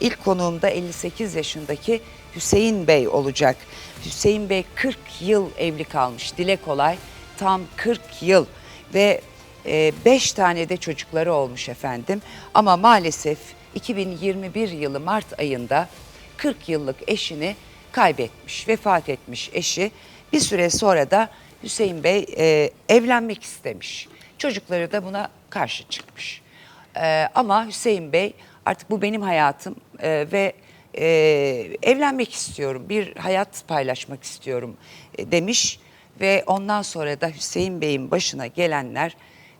İlk konuğum da 58 yaşındaki Hüseyin Bey olacak. Hüseyin Bey 40 yıl evli kalmış. Dile kolay tam 40 yıl ve 5 tane de çocukları olmuş efendim. Ama maalesef 2021 yılı Mart ayında 40 yıllık eşini kaybetmiş, vefat etmiş eşi. Bir süre sonra da Hüseyin Bey e, evlenmek istemiş. Çocukları da buna karşı çıkmış. E, ama Hüseyin Bey artık bu benim hayatım e, ve e, evlenmek istiyorum, bir hayat paylaşmak istiyorum e, demiş. Ve ondan sonra da Hüseyin Bey'in başına gelenler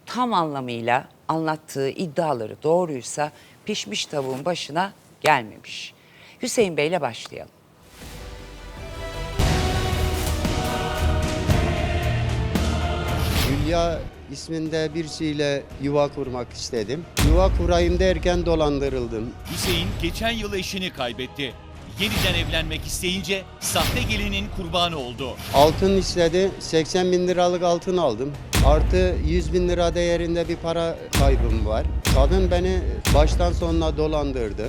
tam anlamıyla anlattığı iddiaları doğruysa pişmiş tavuğun başına gelmemiş. Hüseyin Bey'le başlayalım. Hülya isminde birisiyle yuva kurmak istedim. Yuva kurayım derken dolandırıldım. Hüseyin geçen yıl eşini kaybetti. Yeniden evlenmek isteyince sahte gelinin kurbanı oldu. Altın istedi, 80 bin liralık altın aldım. Artı 100 bin lira değerinde bir para kaybım var. Kadın beni baştan sonuna dolandırdı.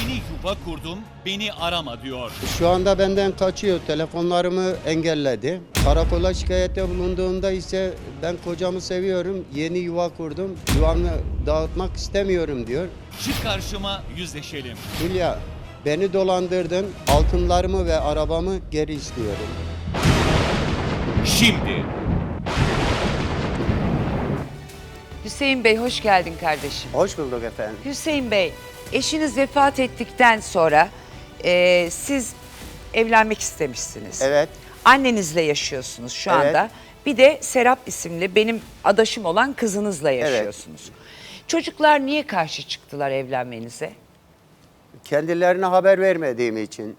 Yeni yuva kurdum, beni arama diyor. Şu anda benden kaçıyor, telefonlarımı engelledi. Karakola şikayette bulunduğunda ise ben kocamı seviyorum, yeni yuva kurdum, yuvamı dağıtmak istemiyorum diyor. Çık karşıma yüzleşelim. Hülya, beni dolandırdın, altınlarımı ve arabamı geri istiyorum. Şimdi Hüseyin Bey hoş geldin kardeşim. Hoş bulduk efendim. Hüseyin Bey, eşiniz vefat ettikten sonra e, siz evlenmek istemişsiniz. Evet, Annenizle yaşıyorsunuz şu Evet. anda. Bir de Serap isimli benim adaşım olan kızınızla yaşıyorsunuz. Çocuklar niye karşı çıktılar evlenmenize? kendilerine haber vermediğim için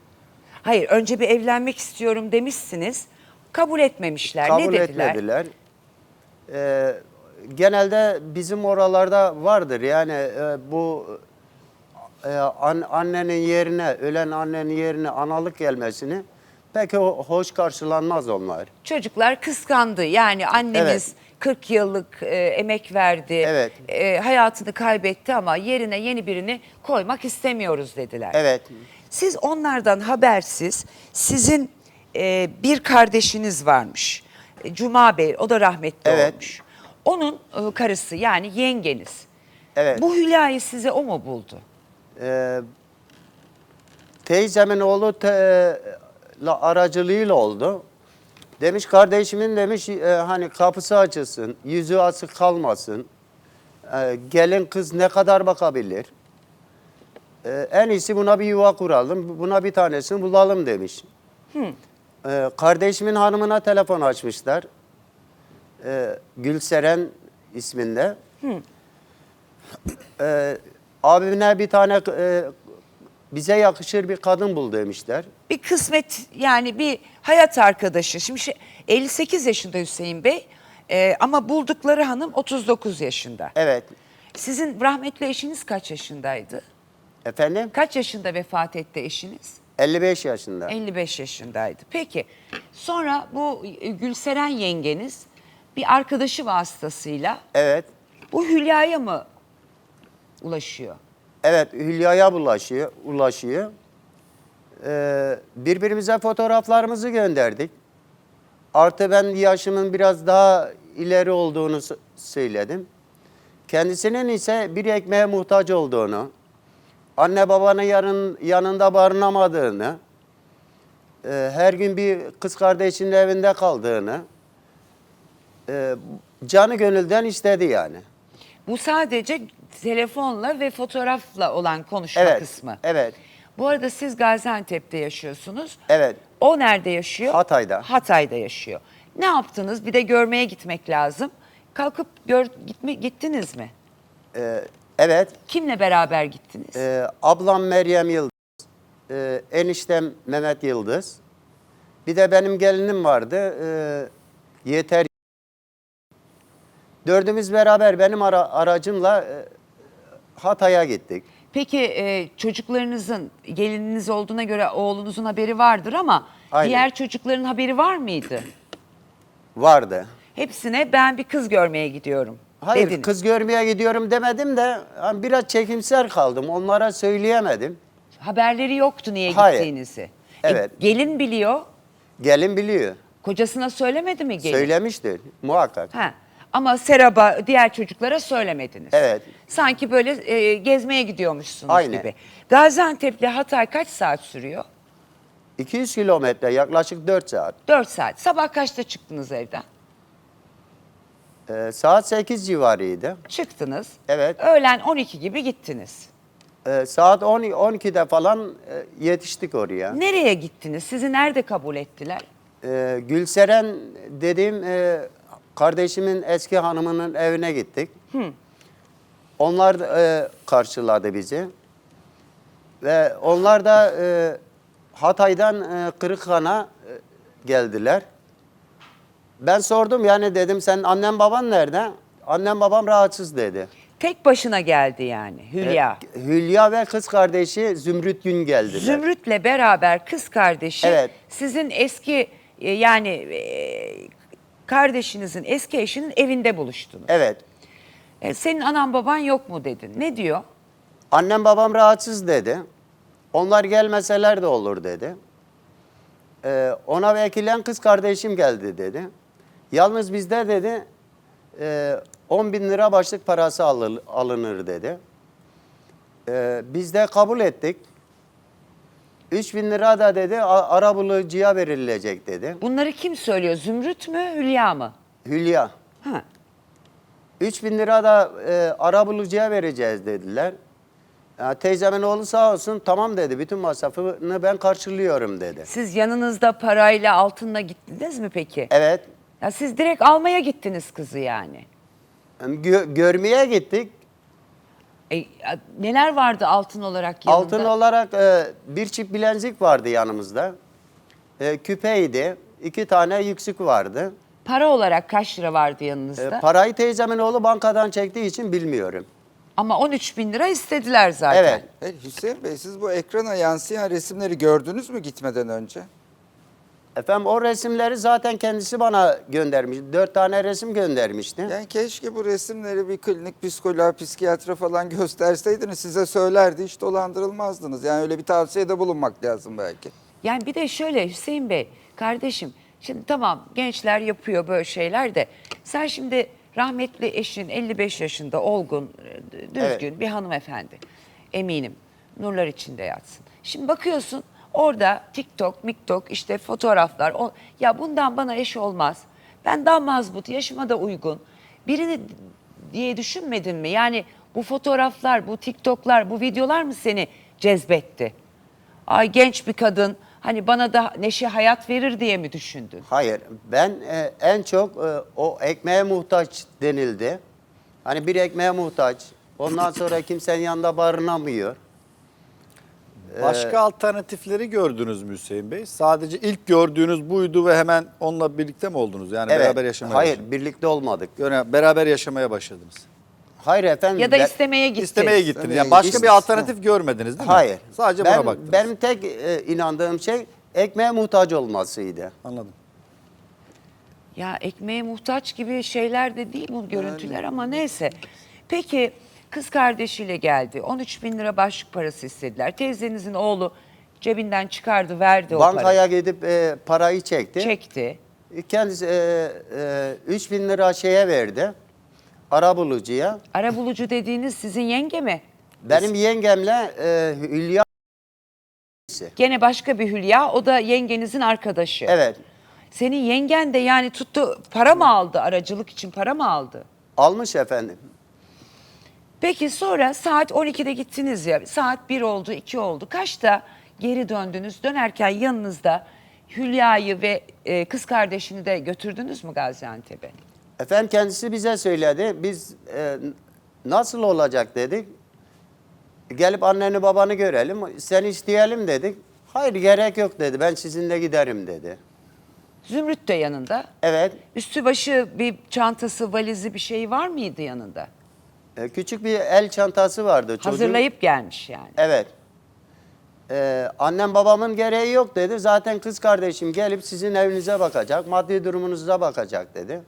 Hayır, önce bir evlenmek istiyorum demişsiniz. Kabul etmemişler. kabul ne dediler? etmediler. Ee, genelde bizim oralarda vardır yani e, bu e, an- annenin yerine, ölen annenin yerine analık gelmesini pek ho- hoş karşılanmaz onlar. Çocuklar kıskandı. Yani annemiz Evet. 40 yıllık e, emek verdi. Evet. e, hayatını kaybetti ama yerine yeni birini koymak istemiyoruz dediler. Evet, Siz onlardan habersiz sizin e, bir kardeşiniz varmış. E, Cuma Bey o da rahmetli Evet. olmuş. Onun e, karısı yani yengeniz. evet. Bu Hülya'yı size o mu buldu? Ee, teyzemin oğlu te, la aracılığıyla oldu. Demiş kardeşimin demiş e, hani kapısı açılsın, yüzü asık kalmasın. E, gelin kız ne kadar bakabilir? E, en iyisi buna bir yuva kuralım, buna bir tanesini bulalım demiş. E, kardeşimin hanımına telefon açmışlar. E, Gülseren isminde. E, abine bir tane e, bize yakışır bir kadın bul demişler. Bir kısmet yani bir hayat arkadaşı. Şimdi şey, 58 yaşında Hüseyin Bey e, ama buldukları hanım 39 yaşında. Evet. Sizin rahmetli eşiniz kaç yaşındaydı? Efendim? Kaç yaşında vefat etti eşiniz? 55 yaşında. 55 yaşındaydı. Peki sonra bu e, Gülseren yengeniz bir arkadaşı vasıtasıyla Evet. bu Hülya'ya mı ulaşıyor? Evet, Hülya'ya bulaşıyor, ulaşıyor. Ee, birbirimize fotoğraflarımızı gönderdik. Artı ben yaşımın biraz daha ileri olduğunu söyledim. Kendisinin ise bir ekmeğe muhtaç olduğunu, anne babanın yanın, yanında barınamadığını, e, her gün bir kız kardeşinin evinde kaldığını, e, canı gönülden istedi yani. Bu sadece telefonla ve fotoğrafla olan konuşma Evet, kısmı. evet. Bu arada siz Gaziantep'te yaşıyorsunuz. Evet. O nerede yaşıyor? Hatay'da. Hatay'da yaşıyor. Ne yaptınız? Bir de görmeye gitmek lazım. Kalkıp gör, gitme, gittiniz mi? Ee, evet, Kimle beraber gittiniz? Ee, ablam Meryem Yıldız, ee, eniştem Mehmet Yıldız. Bir de benim gelinim vardı, ee, Yeter. Dördümüz beraber benim ara- aracımla ee, Hatay'a gittik. Peki e, çocuklarınızın gelininiz olduğuna göre oğlunuzun haberi vardır ama Aynen. diğer çocukların haberi var mıydı? Vardı. Hepsine ben bir kız görmeye gidiyorum Hayır, dediniz. kız görmeye gidiyorum demedim de hani biraz çekimser kaldım. Onlara söyleyemedim. Haberleri yoktu niye Hayır. gittiğinizi. E, Evet. gelin biliyor. Gelin biliyor. Kocasına söylemedi mi gelin? Söylemiştir muhakkak. Ha. Ama Serap'a diğer çocuklara söylemediniz. Evet. Sanki böyle e, gezmeye gidiyormuşsunuz Aynen. gibi. Gaziantep'le Hatay kaç saat sürüyor? 200 kilometre yaklaşık 4 saat. 4 saat. Sabah kaçta çıktınız evden? Ee, saat 8 civarıydı. Çıktınız. Evet. Öğlen 12 gibi gittiniz. Ee, saat 10, 12'de falan e, yetiştik oraya. Nereye gittiniz? Sizi nerede kabul ettiler? Ee, Gülseren dediğim e, kardeşimin eski hanımının evine gittik. Onlar e, karşıladı bizi. Ve onlar da e, Hatay'dan e, Kırıkhan'a e, geldiler. Ben sordum yani dedim sen annen baban nerede? Annem babam rahatsız dedi. Tek başına geldi yani Hülya. E, Hülya ve kız kardeşi Zümrüt Gün geldiler. Zümrüt'le beraber kız kardeşi Evet. sizin eski e, yani e, kardeşinizin eski eşinin evinde buluştunuz. Evet. E, senin anan baban yok mu dedin. Ne diyor? Annem babam rahatsız dedi. Onlar gelmeseler de olur dedi. Ee, ona vekilen kız kardeşim geldi dedi. Yalnız bizde dedi e, 10 bin lira başlık parası alır- alınır dedi. Ee, biz de kabul ettik. 3 bin lira da dedi a- arabulucuya verilecek dedi. Bunları kim söylüyor? Zümrüt mü, Hülya mı? Hülya. Ha. 3 bin lira da e, arabulucuya vereceğiz dediler. Ya, teyzemin oğlu sağ olsun tamam dedi. Bütün masrafını ben karşılıyorum dedi. Siz yanınızda parayla altınla gittiniz mi peki? Evet. Ya siz direkt almaya gittiniz kızı yani. gö- görmeye gittik. E, neler vardı altın olarak yanında? Altın olarak e, bir çift bilezik vardı yanımızda. E, küpeydi. iki tane yüksük vardı. Para olarak kaç lira vardı E, yanınızda? parayı teyzemin oğlu bankadan çektiği için bilmiyorum. Ama 13 bin lira istediler zaten. Evet. Hey, Hüseyin Bey siz bu ekrana yansıyan resimleri gördünüz mü gitmeden önce? Efendim o resimleri zaten kendisi bana göndermiş. Dört tane resim göndermişti. Yani keşke bu resimleri bir klinik psikoloğa, psikiyatra falan gösterseydiniz size söylerdi hiç dolandırılmazdınız. Yani öyle bir tavsiyede bulunmak lazım belki. Yani bir de şöyle Hüseyin Bey, kardeşim şimdi tamam gençler yapıyor böyle şeyler de sen şimdi rahmetli eşin 55 yaşında olgun, e, düzgün Evet. bir hanımefendi. Eminim nurlar içinde yatsın. Şimdi bakıyorsun orada TikTok, MikTok işte fotoğraflar. O, ya bundan bana eş olmaz. Ben daha mazbut, yaşıma da uygun. Birini diye düşünmedin mi? Yani bu fotoğraflar, bu TikTok'lar, bu videolar mı seni cezbetti? Ay genç bir kadın hani bana da neşe hayat verir diye mi düşündün? Hayır, ben e, en çok e, o ekmeğe muhtaç denildi. Hani bir ekmeğe muhtaç. Ondan sonra kimsenin yanında barınamıyor. Başka alternatifleri gördünüz mü Hüseyin Bey? Sadece ilk gördüğünüz buydu ve hemen onunla birlikte mi oldunuz? Yani Evet. beraber yaşamaya Hayır, başladınız. birlikte olmadık. Göre- Beraber yaşamaya başladınız. Hayır efendim. Ya da ben- istemeye gitti. İstemeye gittiniz. Yani başka gittim. bir alternatif görmediniz değil mi? Hayır. Sadece ben, buna baktınız. Benim tek e, inandığım şey ekmeğe muhtaç olmasıydı. Anladım. Ya ekmeğe muhtaç gibi şeyler de değil bu görüntüler ama neyse. Peki kız kardeşiyle geldi. 13 bin lira başlık parası istediler. Teyzenizin oğlu cebinden çıkardı verdi o Bankaya parayı. gidip e, parayı çekti. Çekti. Kendisi e, e, 3 bin lira şeye verdi. Arabulucuya. Arabulucu dediğiniz sizin yenge mi? Benim yengemle e, Hülya Gene başka bir Hülya o da yengenizin arkadaşı. Evet. Senin yengen de yani tuttu para mı aldı aracılık için para mı aldı? Almış efendim. Peki sonra saat 12'de gittiniz ya. Saat 1 oldu, 2 oldu. Kaçta geri döndünüz? Dönerken yanınızda Hülya'yı ve e, kız kardeşini de götürdünüz mü Gaziantep'e? Efendim kendisi bize söyledi. Biz e, nasıl olacak dedik. Gelip anneni babanı görelim. Seni isteyelim dedik. Hayır gerek yok dedi. Ben sizinle giderim dedi. Zümrüt de yanında. Evet. Üstü başı bir çantası, valizi bir şey var mıydı yanında? E, küçük bir el çantası vardı. Çocuğun. Hazırlayıp gelmiş yani. Evet. Ee, annem babamın gereği yok dedi. Zaten kız kardeşim gelip sizin evinize bakacak, maddi durumunuza bakacak dedi.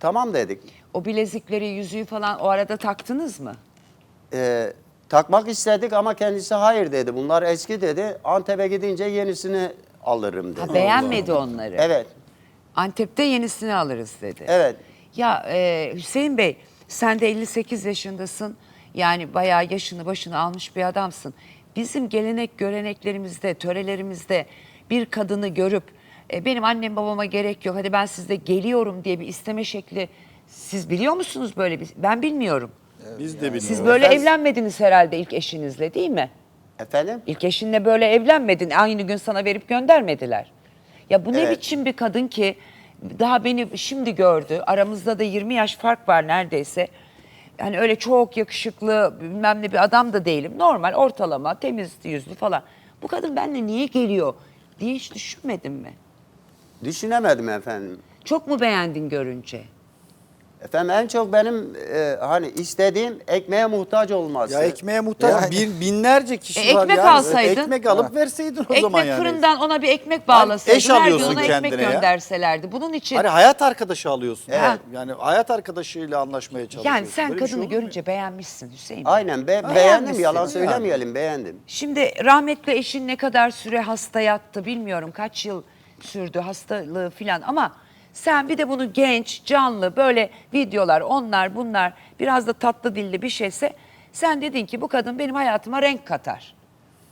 Tamam dedik. O bilezikleri, yüzüğü falan o arada taktınız mı? Ee, takmak istedik ama kendisi hayır dedi. Bunlar eski dedi. Antep'e gidince yenisini alırım dedi. Ha, beğenmedi onları. Evet. Antep'te yenisini alırız dedi. Evet. Ya e, Hüseyin Bey sen de 58 yaşındasın. Yani bayağı yaşını başını almış bir adamsın. Bizim gelenek göreneklerimizde, törelerimizde bir kadını görüp e, benim annem babama gerek yok hadi ben sizde geliyorum diye bir isteme şekli siz biliyor musunuz böyle bir? Ben bilmiyorum. Biz de biliyoruz. Siz böyle Ben- evlenmediniz herhalde ilk eşinizle değil mi? Efendim? İlk eşinle böyle evlenmedin. Aynı gün sana verip göndermediler. Ya bu ne Evet. biçim bir kadın ki daha beni şimdi gördü. Aramızda da 20 yaş fark var neredeyse. Yani öyle çok yakışıklı bilmem ne bir adam da değilim. Normal ortalama temiz yüzlü falan. Bu kadın benimle niye geliyor diye hiç düşünmedin mi? Düşünemedim efendim. Çok mu beğendin görünce? Efendim en çok benim e, hani istediğim ekmeğe muhtaç olması. Ya ekmeğe muhtaç Yani- bin, binlerce kişi E, var. ekmek yani. alsaydın. Ekmek alıp verseydin o ekmek zaman yani. fırından ona bir ekmek bağlasaydın. eş her gün alıyorsun ona ekmek kendine ya. gönderselerdi. Bunun için Hani hayat arkadaşı alıyorsun. Evet. Yani hayat arkadaşıyla anlaşmaya çalışıyorsun. yani sen Böyle bir şey kadını olur mu görünce beğenmişsin Hüseyin. Aynen be- beğendim yalan Yani. söylemeyelim beğendim. Şimdi rahmetli eşin ne kadar süre hasta yattı bilmiyorum kaç yıl sürdü hastalığı filan ama sen bir de bunu genç, canlı böyle videolar onlar bunlar biraz da tatlı dilli bir şeyse sen dedin ki bu kadın benim hayatıma renk katar.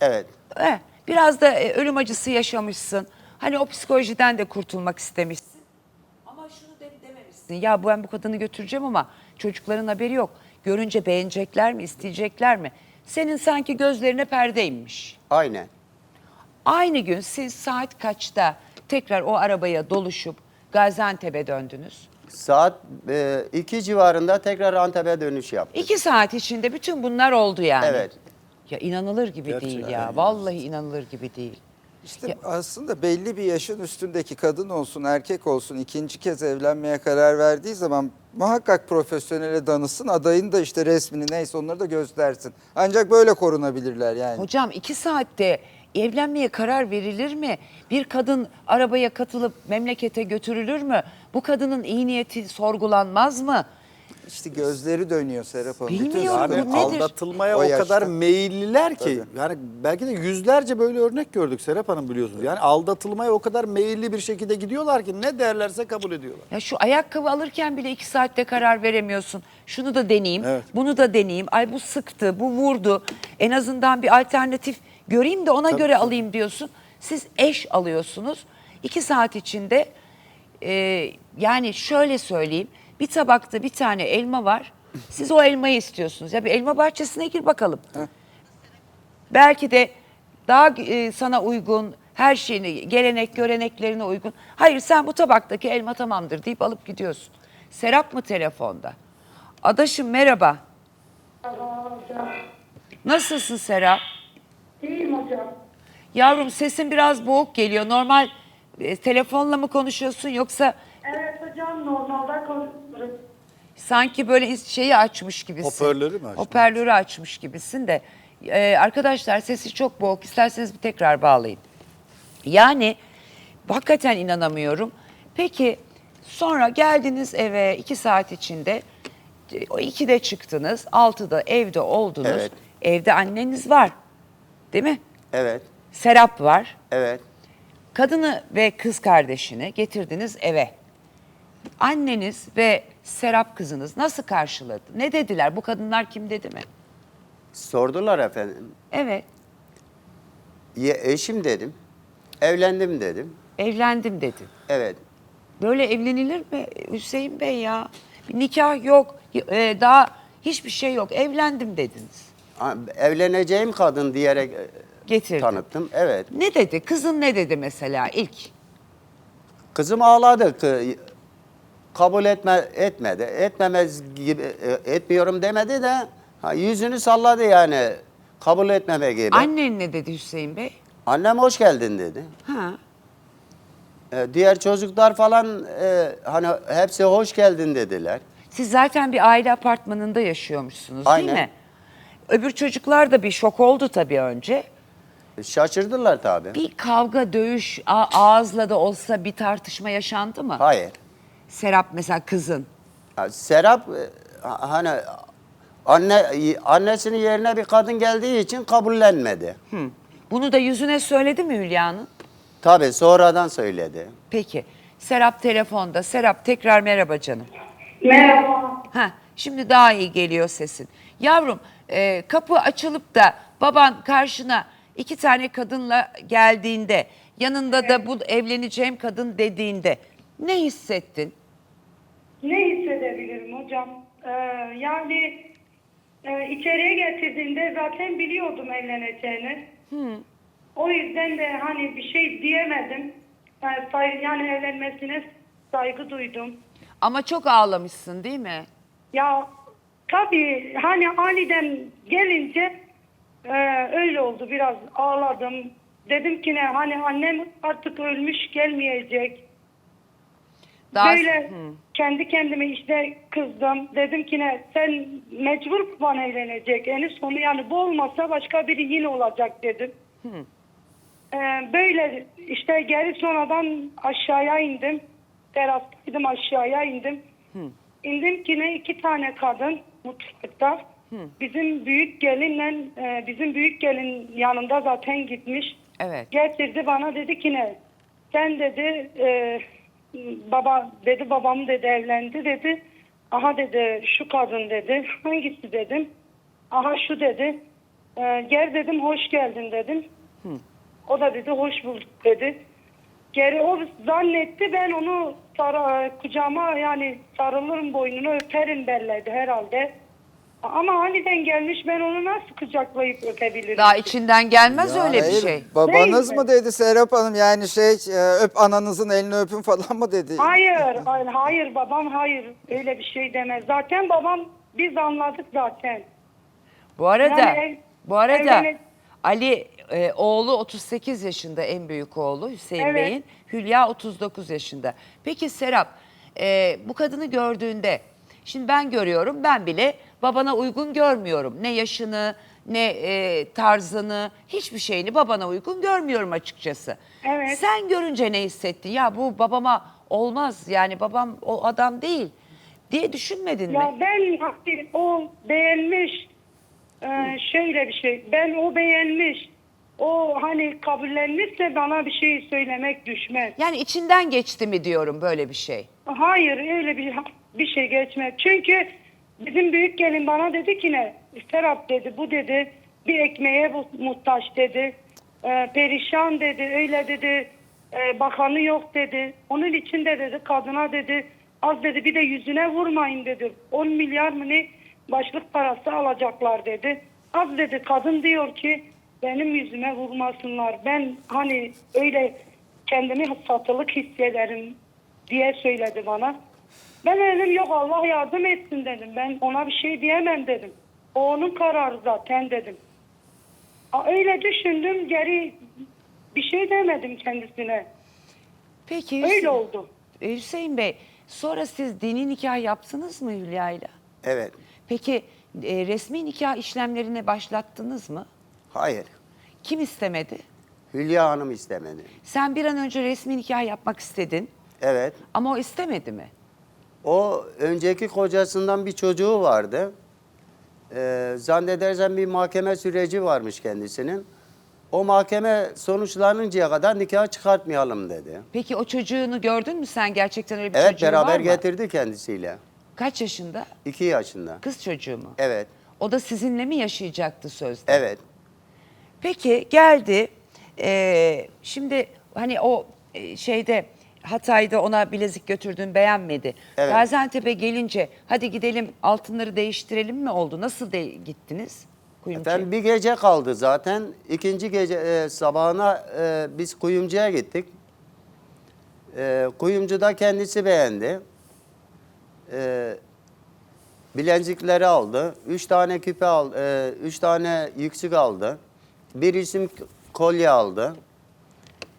Evet. Eh, biraz da e, ölüm acısı yaşamışsın. Hani o psikolojiden de kurtulmak istemişsin. Ama şunu de dememişsin. Ya ben bu kadını götüreceğim ama çocukların haberi yok. Görünce beğenecekler mi, isteyecekler mi? Senin sanki gözlerine perde inmiş. Aynen. Aynı gün siz saat kaçta tekrar o arabaya doluşup Gaziantep'e döndünüz? Saat 2 civarında tekrar Antep'e dönüş yaptık. İki saat içinde bütün bunlar oldu yani. Evet. Ya inanılır gibi değil Gerçekten ya. Vallahi inanılır gibi değil. İşte aslında belli bir yaşın üstündeki kadın olsun erkek olsun ikinci kez evlenmeye karar verdiği zaman muhakkak profesyonele danışsın adayın da işte resmini neyse onları da göstersin. Ancak böyle korunabilirler yani. Hocam iki saatte evlenmeye karar verilir mi? Bir kadın arabaya katılıp memlekete götürülür mü? Bu kadının iyi niyeti sorgulanmaz mı? İşte gözleri dönüyor Serap Hanım. Bütün Bilmiyorum, sorun bu nedir? aldatılmaya O o, yaşta. kadar meyilliler ki Tabii. yani belki de yüzlerce böyle örnek gördük Serap Hanım biliyorsunuz. Yani aldatılmaya o kadar meyilli bir şekilde gidiyorlar ki ne derlerse kabul ediyorlar. Ya şu ayakkabı alırken bile iki saatte karar veremiyorsun. Şunu da deneyeyim, Evet. bunu da deneyeyim. Ay bu sıktı, bu vurdu. En azından bir alternatif göreyim de ona göre alayım diyorsun. Siz eş alıyorsunuz. İki saat içinde e, yani şöyle söyleyeyim. Bir tabakta bir tane elma var. Siz o elmayı istiyorsunuz. Ya bir elma bahçesine gir bakalım. Belki de daha e, sana uygun, her şeyini, gelenek, göreneklerine uygun. Hayır sen bu tabaktaki elma tamamdır deyip alıp gidiyorsun. Serap mı telefonda? Adaşım merhaba. Nasılsın Serap? İyiyim hocam. Yavrum sesin biraz boğuk geliyor. Normal e, telefonla mı konuşuyorsun yoksa Evet hocam normalde konuşuyoruz. sanki böyle is- şeyi açmış gibisin. Hoparlörü mü açtın? Hoparlörü açmış gibisin de. Ee, arkadaşlar sesi çok boğuk. İsterseniz bir tekrar bağlayın. Yani hakikaten inanamıyorum. Peki sonra geldiniz eve iki saat içinde. e, O ikide çıktınız. Altıda evde oldunuz. Evet. Evde anneniz var. Değil mi? Evet. Serap var. Evet. Kadını ve kız kardeşini getirdiniz eve. Anneniz ve Serap kızınız nasıl karşıladı? Ne dediler? Bu kadınlar kim dedi mi? Sordular efendim. Evet, Ye, eşim dedim. Evlendim dedim. evlendim dedi. Evet. Böyle evlenilir mi Hüseyin Bey ya? Bir nikah yok, e, daha hiçbir şey yok. Evlendim dediniz. Evleneceğim kadın diyerek e, Getirdim. tanıttım. Evet. Ne dedi? Kızın ne dedi mesela ilk? Kızım ağladı. Kabul etme etmedi. Etmemez gibi e, etmiyorum demedi de ha, yüzünü salladı yani. Kabul etmeme gibi. Annen ne dedi Hüseyin Bey? Annem hoş geldin dedi. Ha. E, diğer çocuklar falan e, hani hepsi hoş geldin dediler. Siz zaten bir aile apartmanında yaşıyormuşsunuz değil Aynen. mi? Öbür çocuklar da bir şok oldu tabii önce. Şaşırdılar tabii. Bir kavga, dövüş, a- ağızla da olsa bir tartışma yaşandı mı? Hayır. Serap mesela kızın. Ha, Serap e, ha- hani Anne annesinin yerine bir kadın geldiği için kabullenmedi. Bunu da yüzüne söyledi mi Hülya'nın? Tabii sonradan söyledi. Peki. Serap telefonda. Serap tekrar merhaba canım. Merhaba. Ha, şimdi daha iyi geliyor sesin. Yavrum e, kapı açılıp da baban karşına iki tane kadınla geldiğinde yanında da bu evleneceğim kadın dediğinde ne hissettin? Ne hissedebilirim hocam? Ee, yani e, içeriye getirdiğinde zaten biliyordum evleneceğini. O yüzden de hani bir şey diyemedim. Yani, say- yani evlenmesine saygı duydum. Ama çok ağlamışsın değil mi? Ya tabii hani aniden gelince e, öyle oldu biraz ağladım. Dedim ki ne hani annem artık ölmüş gelmeyecek. Daha- Böyle Hı. kendi kendime işte kızdım. Dedim ki ne sen mecbur bana evlenecek. En sonu yani bu olmasa başka biri yine olacak dedim. Ee, böyle işte geri sonradan aşağıya indim. Terastaydım aşağıya indim. İndim ki ne iki tane kadın mutfakta. Bizim büyük gelinle e, bizim büyük gelin yanında zaten gitmiş. Evet. Getirdi bana dedi ki ne? Sen dedi e, baba dedi babam dedi evlendi dedi. Aha dedi şu kadın dedi. Hangisi dedim. Aha şu dedi. E, gel dedim hoş geldin dedim. O da dedi hoş bulduk dedi. Geri o zannetti ben onu sara, kucağıma yani sarılırım boynunu öperim belledi herhalde. Ama aniden gelmiş ben onu nasıl kucaklayıp öpebilirim? Daha içinden gelmez Ya öyle bir hayır, şey. Babanız Değil mı dedi Serap Hanım yani şey e, öp ananızın elini öpün falan mı dedi? Hayır, hayır, hayır babam hayır öyle bir şey demez. Zaten babam biz anladık zaten. Bu arada Yani ev- bu arada evlenip- Ali e, oğlu 38 yaşında en büyük oğlu Hüseyin Evet. Bey'in. Hülya 39 yaşında. Peki Serap e, bu kadını gördüğünde şimdi ben görüyorum ben bile babana uygun görmüyorum. Ne yaşını ne e, tarzını hiçbir şeyini babana uygun görmüyorum açıkçası. Evet. Sen görünce ne hissettin? Ya bu babama olmaz yani babam o adam değil diye düşünmedin mi? Ya ben o beğenmiş e, şöyle bir şey. Ben o beğenmiş. O hani kabullenmişse bana bir şey söylemek düşmez. Yani içinden geçti mi diyorum böyle bir şey. Hayır öyle bir bir şey geçmez. Çünkü bizim büyük gelin bana dedi ki ne? Serap dedi bu dedi bir ekmeğe muhtaç dedi. E, perişan dedi öyle dedi. E, bakanı yok dedi. Onun için de dedi kadına dedi az dedi bir de yüzüne vurmayın dedi. 10 milyar mı ne başlık parası alacaklar dedi. Az dedi kadın diyor ki benim yüzüme vurmasınlar. Ben hani öyle kendimi satılık hissederim diye söyledi bana. Ben dedim yok Allah yardım etsin dedim. Ben ona bir şey diyemem dedim. O onun kararı zaten dedim. Aa, Öyle düşündüm geri bir şey demedim kendisine. Peki Öyle Hüseyin, oldu. e, Hüseyin Bey sonra siz dini nikah yaptınız mı Hülya'yla? Evet. Peki e, resmi nikah işlemlerini başlattınız mı? Hayır. Kim istemedi? Hülya Hanım istemedi. Sen bir an önce resmi nikah yapmak istedin Evet. ama o istemedi mi? O önceki kocasından bir çocuğu vardı. Ee, zannedersem bir mahkeme süreci varmış kendisinin. O mahkeme sonuçlanıncaya kadar nikah çıkartmayalım dedi. Peki o çocuğunu gördün mü sen gerçekten öyle bir Evet çocuğu beraber var mı? getirdi kendisiyle. Kaç yaşında? İki yaşında. Kız çocuğu mu? Evet. O da sizinle mi yaşayacaktı sözde? Evet. Peki geldi. Ee, şimdi hani o e, şeyde Hatay'da ona bilezik götürdün beğenmedi. Evet. Gaziantep'e gelince hadi gidelim altınları değiştirelim mi oldu? Nasıl de gittiniz? Kuyumcu. Efendim bir gece kaldı zaten. İkinci gece e, sabahına e, biz kuyumcuya gittik. E, kuyumcu da kendisi beğendi. E, bilenzikleri aldı. Üç tane küpe aldı. E, üç tane yüksük aldı. Bir isim kolye aldı.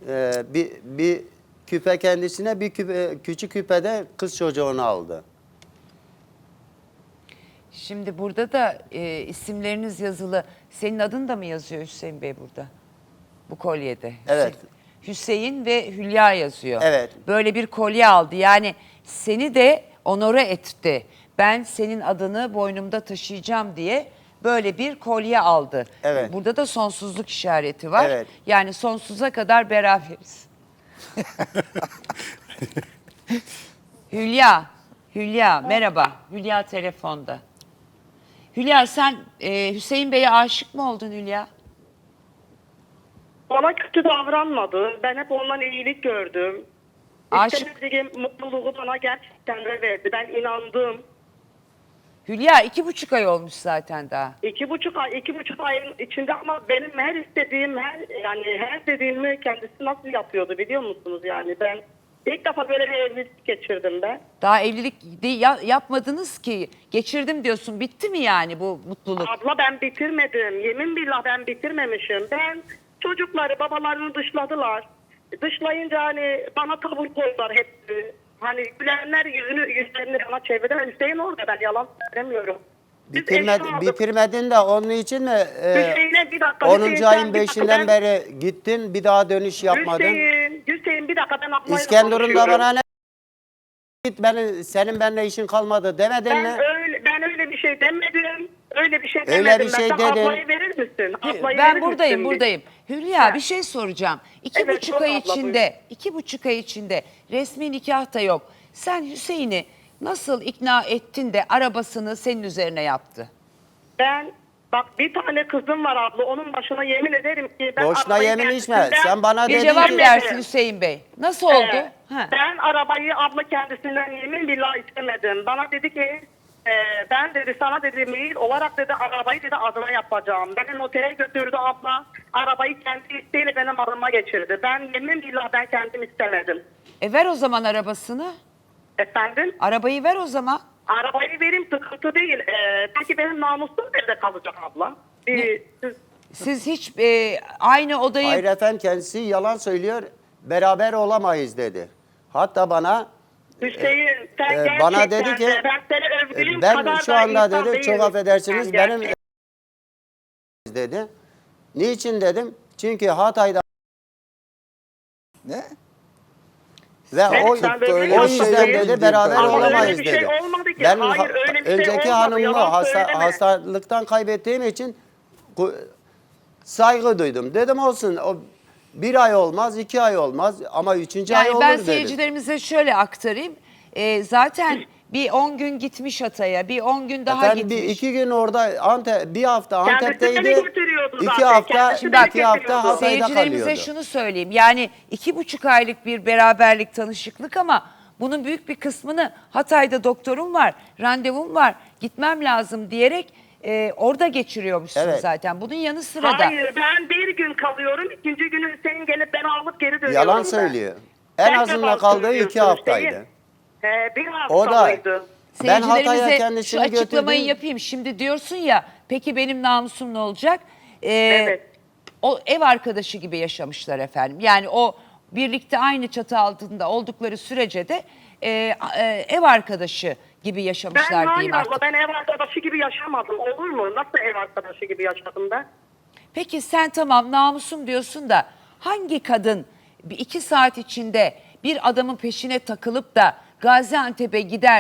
E, bir, bir küpe kendisine, bir küpe, küçük küpe de kız çocuğuna aldı. Şimdi burada da e, isimleriniz yazılı. Senin adın da mı yazıyor Hüseyin Bey burada? Bu kolyede. Evet. Hüseyin- Hüseyin ve Hülya yazıyor. Evet. Böyle bir kolye aldı. Yani seni de onore etti. ben senin adını boynumda taşıyacağım diye böyle bir kolye aldı. Evet. Burada da sonsuzluk işareti var. Evet. Yani sonsuza kadar beraberiz. Hülya, Hülya merhaba. Hülya telefonda. Hülya sen e, Hüseyin Bey'e aşık mı oldun Hülya? Bana kötü davranmadı. Ben hep ondan iyilik gördüm. Aşık- İstemediğim mutluluğu bana gerçekten de verdi. Ben inandım. Hülya iki buçuk ay olmuş zaten daha. İki buçuk ay, iki buçuk ayın içinde ama benim her istediğim, her yani her dediğimi kendisi nasıl yapıyordu biliyor musunuz yani ben ilk defa böyle bir evlilik geçirdim ben. Daha evlilik de- ya- yapmadınız ki. Geçirdim diyorsun. Bitti mi yani bu mutluluk? Abla ben bitirmedim. Yemin billah ben bitirmemişim. Ben çocukları babalarını dışladılar. Dışlayınca hani bana tavır koydular hepsi. Hani gülenler yüzünü yüzlerini bana çevirdiler. Hüseyin orada ben yalan söylemiyorum. Biz aldık. bitirmedin de onun için mi e, Hüseyin'e bir dakika. 10. Hüseyin, ayın bir dakika, 5'inden ben- beri gittin bir daha dönüş yapmadın. Hüseyin, Hüseyin bir dakika ben ablayla İskenderun'da konuşuyorum. bana ne git beni, senin benimle işin kalmadı demedin Ben mi? öyle, ben öyle bir şey demedim. Öyle bir şey Öyle demedim. bir ben. şey Sen dedin. ablayı verir misin? Ablayı Ben verir buradayım, misin? buradayım. Hülya bir şey soracağım. İki Evet, buçuk sor ay abla, içinde, iki buçuk ay içinde resmi nikah da yok. Sen Hüseyin'i nasıl ikna ettin de arabasını senin üzerine yaptı? Ben bak bir tane kızım var abla. Onun başına yemin ederim ki ben Boşuna arabayı yemin içme. kendisinden- Sen bana Bir dedin cevap ki- versin Hüseyin Bey. Nasıl oldu? Ee, Ha. Ben arabayı abla kendisinden yemin billah istemedim. Bana dedi ki e, ben dedi sana dedi mail olarak dedi arabayı dedi adına yapacağım. Beni notere götürdü abla. Arabayı kendi isteğiyle benim adıma geçirdi. Ben yemin billah ben kendim istemedim. E ver o zaman arabasını. Efendim? Arabayı ver o zaman. Arabayı vereyim sıkıntı değil. Ee, peki benim namusum nerede kalacak abla? Bir, siz, Siz hiç e, aynı odayı Hayır efendim kendisi yalan söylüyor. Beraber olamayız dedi. Hatta bana Hüseyin sen e, gerçekten bana dedi ki de ben seni e, ben kadar şu da anda dedi çok değilim. affedersiniz Sen benim gerçekten- dedi. Niçin dedim? Çünkü Hatay'da Ne? ve Evet, o, öyle o bir şey yüzden yok dedi beraber. Ama öyle olamayız bir şey dedi. olmadı ki. Ben Hayır, ha- öyle bir şey önceki olmadı. hanımımı Yalan hasta, hastalıktan kaybettiğim için saygı duydum. Dedim olsun o bir ay olmaz, iki ay olmaz ama üçüncü ay Yani olur ben dedim. seyircilerimize şöyle aktarayım. E, zaten bir 10 gün gitmiş Hatay'a, bir 10 gün daha Efendim bir gitmiş. iki gün orada Antep, bir hafta Kendisi Antep'teydi. beni götürüyordu iki zaten, hafta, kendisi Şimdi beni iki hafta götürüyordu. Hatay'da Seyircilerimize kalıyordu. şunu söyleyeyim. Yani iki buçuk aylık bir beraberlik, tanışıklık ama bunun büyük bir kısmını Hatay'da doktorum var, randevum var, gitmem lazım diyerek e, orada geçiriyormuşsun Evet. zaten. Bunun yanı sıra da Hayır ben bir gün kalıyorum. ikinci günü Hüseyin gelip beni alıp geri dönüyorum Yalan ben. söylüyor. En Sen azından kaldığı iki söylüyorsun haftaydı. Hüseyin. He, bir hafta O da mıydı? ben Hatay'a seyircilerimize şu kendisini açıklamayı götürdüm. yapayım. Şimdi diyorsun ya peki benim namusum ne olacak? Ee, Evet. O ev arkadaşı gibi yaşamışlar efendim. Yani o birlikte aynı çatı altında oldukları sürece de e, a- e, ev arkadaşı gibi Ben yaşamışlar hayır diyeyim artık. ben ev arkadaşı gibi yaşamadım. Olur mu? Nasıl ev arkadaşı gibi yaşadım ben? Peki sen tamam namusum diyorsun da hangi kadın bir iki saat içinde bir adamın peşine takılıp da Gaziantep'e gider